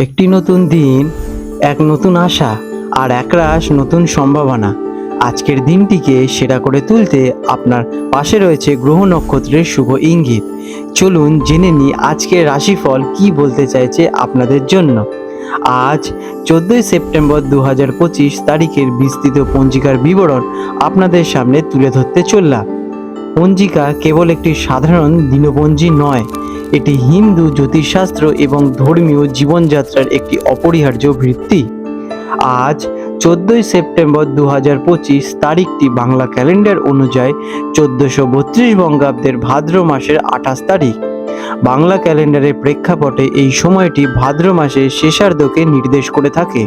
একটি নতুন দিন, এক নতুন আশা আর একরাশ নতুন সম্ভাবনা। আজকের দিনটিকে সেরা করে তুলতে আপনার পাশে রয়েছে গ্রহ নক্ষত্রের শুভ ইঙ্গিত। চলুন জেনে নিই আজকের রাশিফল কি বলতে চাইছে আপনাদের জন্য। আজ, চোদ্দোই সেপ্টেম্বর দু হাজার পঁচিশ তারিখের বিস্তৃত পঞ্জিকার বিবরণ আপনাদের সামনে তুলে ধরতে চললাম। পঞ্জিকা কেবল একটি সাধারণ দিনপঞ্জি নয় এটি হিন্দু, জ্যোতিষশাস্ত্র এবং ধর্মীয় জীবনযাত্রার একটি অপরিহার্য ভিত্তি। আজ, চোদ্দোই সেপ্টেম্বর দু হাজার পঁচিশ তারিখটি বাংলা ক্যালেন্ডার অনুযায়ী চোদ্দোশো বত্রিশ বঙ্গাব্দের ভাদ্র মাসের আঠাশ তারিখ। বাংলা ক্যালেন্ডারের প্রেক্ষাপটে এই সময়টি ভাদ্র মাসের শেষার্ধকে নির্দেশ করে থাকে,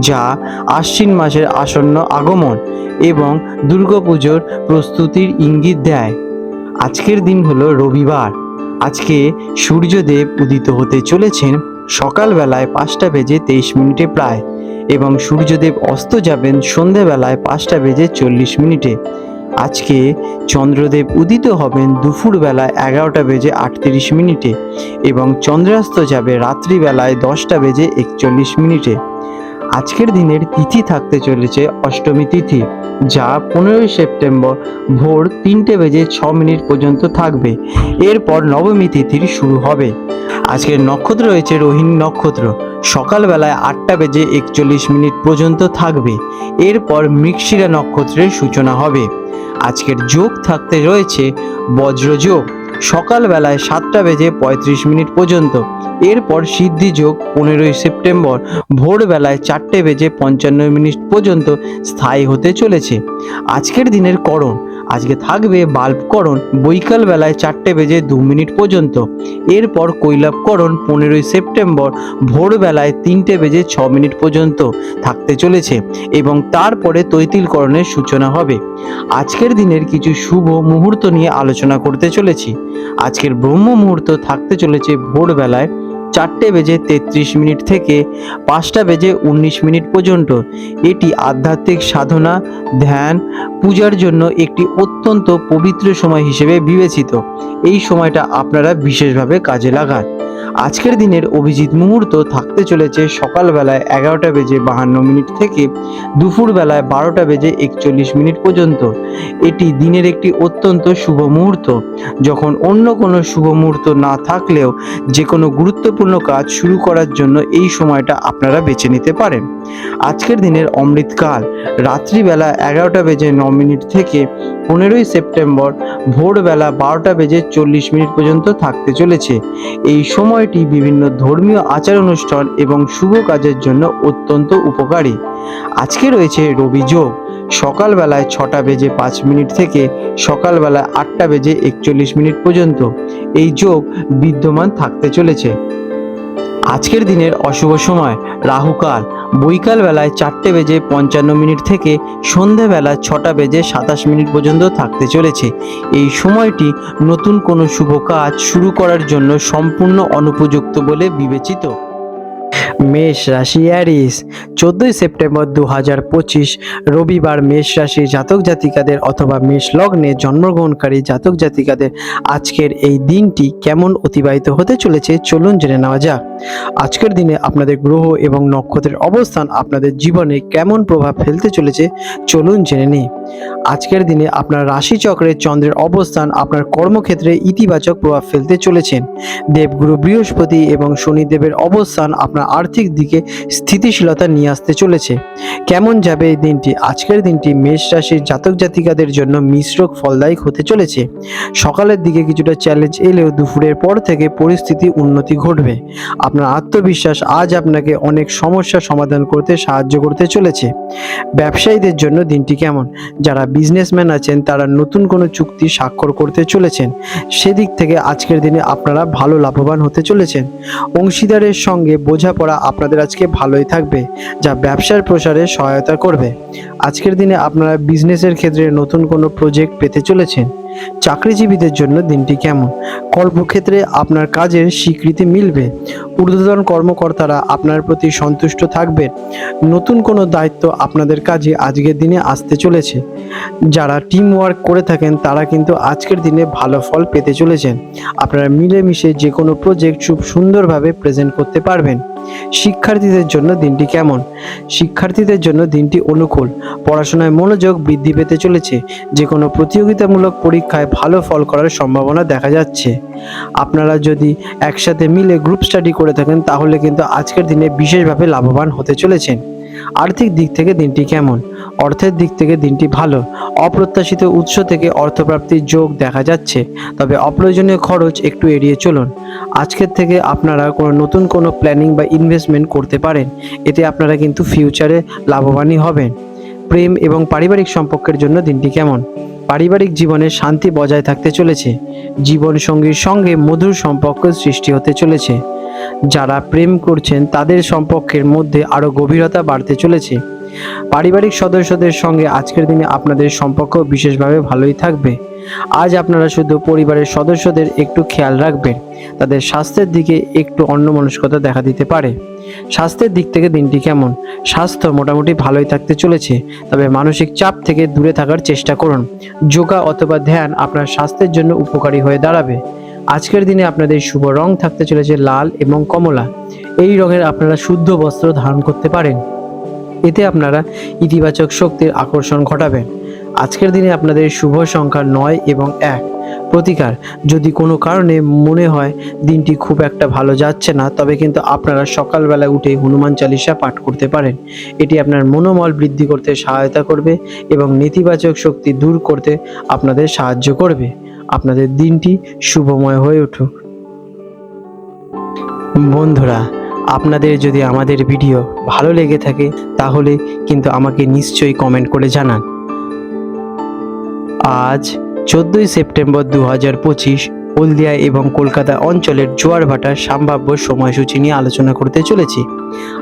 যা আশ্বিন মাসের আসন্ন আগমন এবং দুর্গাপুজোর প্রস্তুতির ইঙ্গিত দেয়। আজকের দিন হলো রবিবার। আজকে সূর্যদেব উদিত হতে চলেছেন সকালবেলায় পাঁচটা বেজে তেইশ মিনিটে প্রায় এবং সূর্যদেব অস্ত যাবেন সন্ধেবেলায় পাঁচটা বেজে চল্লিশ মিনিটে। আজকে চন্দ্রদেব উদিত হবেন দুপুরবেলায় এগারোটা বেজে আটত্রিশ মিনিটে এবং চন্দ্রাস্ত যাবে রাত্রিবেলায় দশটা বেজে একচল্লিশ মিনিটে। আজকের দিনের তিথি থাকতে চলেছে অষ্টমী তিথি, যা পনেরোই সেপ্টেম্বর ভোর তিনটে বেজে ছ মিনিট পর্যন্ত থাকবে। এরপর নবমী তিথির শুরু হবে। আজকের নক্ষত্র রয়েছে রোহিণী নক্ষত্র। সকালবেলায় আটটা বেজে একচল্লিশ মিনিট পর্যন্ত থাকবে। এরপর মৃগশিরা নক্ষত্রের সূচনা হবে। আজকের যোগ থাকতে রয়েছে বজ্রযোগ। সকালবেলায় সাতটা বেজে পঁয়ত্রিশ মিনিট পর্যন্ত। এরপর সিদ্ধি যোগ পনেরোই সেপ্টেম্বর, ভোরবেলায় চারটে বেজে পঞ্চান্ন মিনিট পর্যন্ত স্থায়ী হতে চলেছে। আজকের দিনের করণ আজকে থাকবে বাল্বকরণ বৈকাল বেলায় চারটে বেজে দু মিনিট পর্যন্ত। এরপর কৈলাপকরণ পনেরোই সেপ্টেম্বর ভোরবেলায় তিনটে বেজে ছ মিনিট পর্যন্ত থাকতে চলেছে এবং তারপরে তৈতিলকরণের সূচনা হবে। আজকের দিনের কিছু শুভ মুহূর্ত নিয়ে আলোচনা করতে চলেছি। আজকের ব্রহ্ম মুহূর্ত থাকতে চলেছে ভোরবেলায় চারটে বেজে তেত্রিশ মিনিট থেকে পাঁচটা বেজে উনিশ মিনিট পর্যন্ত। এটি আধ্যাত্মিক সাধনা, ধ্যান, পূজার জন্য একটি অত্যন্ত পবিত্র সময় হিসেবে বিবেচিত। এই সময়টা আপনারা বিশেষভাবে কাজে লাগান। আজকের দিনের অভিজিৎ মুহূর্ত থাকতে চলেছে সকালবেলায় এগারোটা বেজে বাহান্ন মিনিট থেকে দুপুরবেলায় বারোটা বেজে একচল্লিশ মিনিট পর্যন্ত। এটি দিনের একটি অত্যন্ত শুভ মুহূর্ত। যখন অন্য কোনো শুভ মুহূর্ত না থাকলেও যে কোনো গুরুত্বপূর্ণ কাজ শুরু করার জন্য এই সময়টা আপনারা বেছে নিতে পারেন। আজকের দিনের অমৃতকাল। রাত্রিবেলা এগারোটা বেজে ন মিনিট থেকে পনেরোই সেপ্টেম্বর ভোরবেলা বারোটা বেজে চল্লিশ মিনিট পর্যন্ত থাকতে চলেছে। এই সময়টি বিভিন্ন ধর্মীয় আচার অনুষ্ঠান এবং শুভ কাজের জন্য অত্যন্ত উপকারী। আজকে রয়েছে রবি যোগ। সকালবেলায় ছটা বেজে পাঁচ মিনিট থেকে সকালবেলায় আটটা বেজে একচল্লিশ মিনিট পর্যন্ত এই যোগ বিদ্যমান থাকতে চলেছে। আজকের দিনের অশুভ সময়, রাহুকাল। বৈকাল বেলায় চারটে বেজে পঞ্চান্ন মিনিট থেকে সন্ধেবেলা ছটা বেজে সাতাশ মিনিট পর্যন্ত থাকতে চলেছে। এই সময়টি নতুন কোনো শুভ কাজ শুরু করার জন্য সম্পূর্ণ অনুপযুক্ত বলে বিবেচিত। মেষ রাশি অ্যারিস চোদ্দোই সেপ্টেম্বর দু হাজার পঁচিশ, রবিবার মেষ রাশি জাতক জাতিকাদের অথবা মেষ লগ্নে জন্মগ্রহণকারী জাতক জাতিকাদের আজকের এই দিনটি কেমন অতিবাহিত হতে চলেছে চলুন জেনে নেওয়া যাক। আজকের দিনে আপনাদের গ্রহ এবং নক্ষত্রের অবস্থান আপনাদের জীবনে কেমন প্রভাব ফেলতে চলেছে চলুন জেনে নিই। আজকের দিনে আপনার রাশিচক্রে চন্দ্রের অবস্থান আপনার কর্মক্ষেত্রে ইতিবাচক প্রভাব ফেলতে চলেছেন। দেবগুরু বৃহস্পতি এবং শনিদেবের অবস্থান আপনার আর্থিক দিকে স্থিতিশীলতা নিয়ে আসতে চলেছে। কেমন যাবে এই দিনটি? আজকের দিনটি মেষ রাশির জাতক জাতিকাদের জন্য মিশ্র ফলদায়ক হতে চলেছে। সকালের দিকে কিছুটা চ্যালেঞ্জ এলেও দুপুরের পর থেকে পরিস্থিতি উন্নতি ঘটবে। আপনার আত্মবিশ্বাস আজ আপনাকে অনেক সমস্যার সমাধান করতে সাহায্য করতে চলেছে। ব্যবসায়ীদের জন্য দিনটি কেমন? যারা বিজনেসম্যান আছেন, তারা নতুন কোনো চুক্তি স্বাক্ষর করতে চলেছেন। সেদিক থেকে আজকের দিনে আপনারা ভালো লাভবান হতে চলেছেন। অংশীদারের সঙ্গে বোঝাপড়া আপনাদের আজকে ভালোই থাকবে, যা ব্যবসার প্রসারে সহায়তা করবে। আজকের দিনে আপনারা বিজনেসের ক্ষেত্রে নতুন কোনো প্রজেক্ট পেতে চলেছেন। চাকরিজীবীদের জন্য দিনটি কেমন? কর্মক্ষেত্রে আপনার কাজের স্বীকৃতি মিলবে। ঊর্ধ্বতন কর্মকর্তারা আপনার প্রতি সন্তুষ্ট থাকবেন। নতুন কোনো দায়িত্ব আপনাদের কাজে আজকের দিনে আসতে চলেছে। যারা টিম ওয়ার্ক করে থাকেন, তারা কিন্তু আজকের দিনে ভালো ফল পেতে চলেছেন। আপনারা মিলেমিশে যে কোনো প্রজেক্ট খুব সুন্দরভাবে প্রেজেন্ট করতে পারবেন। শিক্ষার্থীদের জন্য দিনটি কেমন? শিক্ষার্থীদের জন্য দিনটি অনুকূল। পড়াশোনায় মনোযোগ বৃদ্ধি পেতে চলেছে। যে কোনো প্রতিযোগিতামূলক পরীক্ষায় ভালো ফল করার সম্ভাবনা দেখা যাচ্ছে। আপনারা যদি একসাথে মিলে গ্রুপ স্টাডি করে থাকেন, তাহলে কিন্তু আজকের দিনে বিশেষভাবে লাভবান হতে চলেছেন। আর্থিক দিক থেকে দিনটি কেমন? অর্থের দিক থেকে দিনটি ভালো। অপ্রত্যাশিত উৎস থেকে অর্থপ্রাপ্তির যোগ দেখা যাচ্ছে, তবে অপ্রয়োজনীয় খরচ একটু এড়িয়ে চলুন। আজকের থেকে আপনারা কোনো নতুন কোনো প্ল্যানিং বা ইনভেস্টমেন্ট করতে পারেন, এতে আপনারা কিন্তু ফিউচারে লাভবানই হবেন। প্রেম এবং পারিবারিক সম্পর্কের জন্য দিনটি কেমন? পারিবারিক জীবনে শান্তি বজায় থাকতে চলেছে, জীবনসঙ্গীর সঙ্গে মধুর সম্পর্ক সৃষ্টি হতে চলেছে। যারা প্রেম করছেন, তাদের সম্পর্কের মধ্যে আরও গভীরতা বাড়তে চলেছে। পারিবারিক সদস্যদের সঙ্গে আজকের দিনে আপনাদের সম্পর্ক বিশেষভাবে ভালোই থাকবে। আজ আপনারা শুধু পরিবারের সদস্যদের একটু খেয়াল রাখবেন, তাদের স্বাস্থ্যের দিকে একটু অন্যমনস্কতা দেখা দিতে পারে। স্বাস্থ্যের দিক থেকে দিনটি কেমন? স্বাস্থ্য মোটামুটি ভালোই থাকতে চলেছে, তবে মানসিক চাপ থেকে দূরে থাকার চেষ্টা করুন। যোগা অথবা ধ্যান আপনার স্বাস্থ্যের জন্য উপকারী হয়ে দাঁড়াবে। আজকের দিনে আপনাদের শুভ রং থাকতে চলেছে লাল এবং কমলা। এই রঙের আপনারা শুদ্ধ বস্ত্র ধারণ করতে পারেন। এতে আপনারা ইতিবাচক শক্তির আকর্ষণ ঘটাবেন। আজকের দিনে আপনাদের শুভ সংখ্যা নয় এবং এক। প্রতিকার, যদি কোনো কারণে মনে হয় দিনটি খুব একটা ভালো যাচ্ছে না, তবে কিন্তু আপনারা সকালবেলা উঠে হনুমান চালিসা পাঠ করতে পারেন। এটি আপনার মনোবল বৃদ্ধি করতে সহায়তা করবে এবং নেতিবাচক শক্তি দূর করতে আপনাদের সাহায্য করবে। আপনাদের দিনটি শুভময় হয়ে উঠুক। বন্ধুরা আপনাদের যদি আমাদের ভিডিও ভালো লেগে থাকে, তাহলে কিন্তু আমাকে নিশ্চয়ই কমেন্ট করে জানান। আজ চোদ্দোই সেপ্টেম্বর দু হাজার পঁচিশ, হলদিয়া এবং কলকাতা অঞ্চলের জোয়ার ভাটার সম্ভাব্য সময়সূচি নিয়ে আলোচনা করতে চলেছি।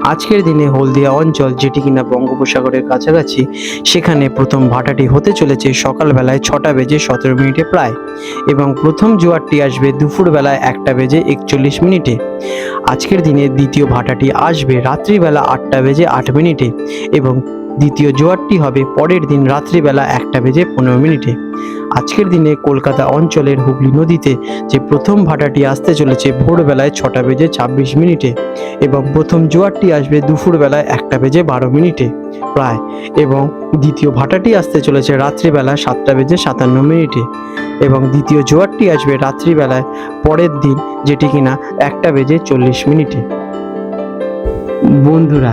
আজকের দিনে হলদিয়া অঞ্চল, যেটি কিনা বঙ্গোপসাগরের কাছাকাছি, সেখানে প্রথম ভাটাটি হতে চলেছে সকালবেলায় ছটা বেজে সতেরো মিনিটে প্রায় এবং প্রথম জোয়ারটি আসবে দুপুরবেলায় একটা বেজে একচল্লিশ মিনিটে। আজকের দিনে দ্বিতীয় ভাটাটি আসবে রাত্রিবেলা আটটা বেজে আট মিনিটে এবং দ্বিতীয় জোয়ারটি হবে পরের দিন রাত্রিবেলা একটা বেজে পনেরো মিনিটে। আজকের দিনে কলকাতা অঞ্চলের হুগলি নদীতে যে প্রথম ভাটাটি আসতে চলেছে ভোরবেলায় ছটা বেজে ছাব্বিশ মিনিটে এবং প্রথম জোয়ারটি আসবে দুপুরবেলায় একটা বেজে বারো মিনিটে প্রায় এবং দ্বিতীয় ভাটাটি আসতে চলেছে রাত্রিবেলা সাতটা বেজে সাতান্ন মিনিটে এবং দ্বিতীয় জোয়ারটি আসবে রাত্রিবেলায় পরের দিন যেটি কিনা একটা বেজে চল্লিশ মিনিটে। বন্ধুরা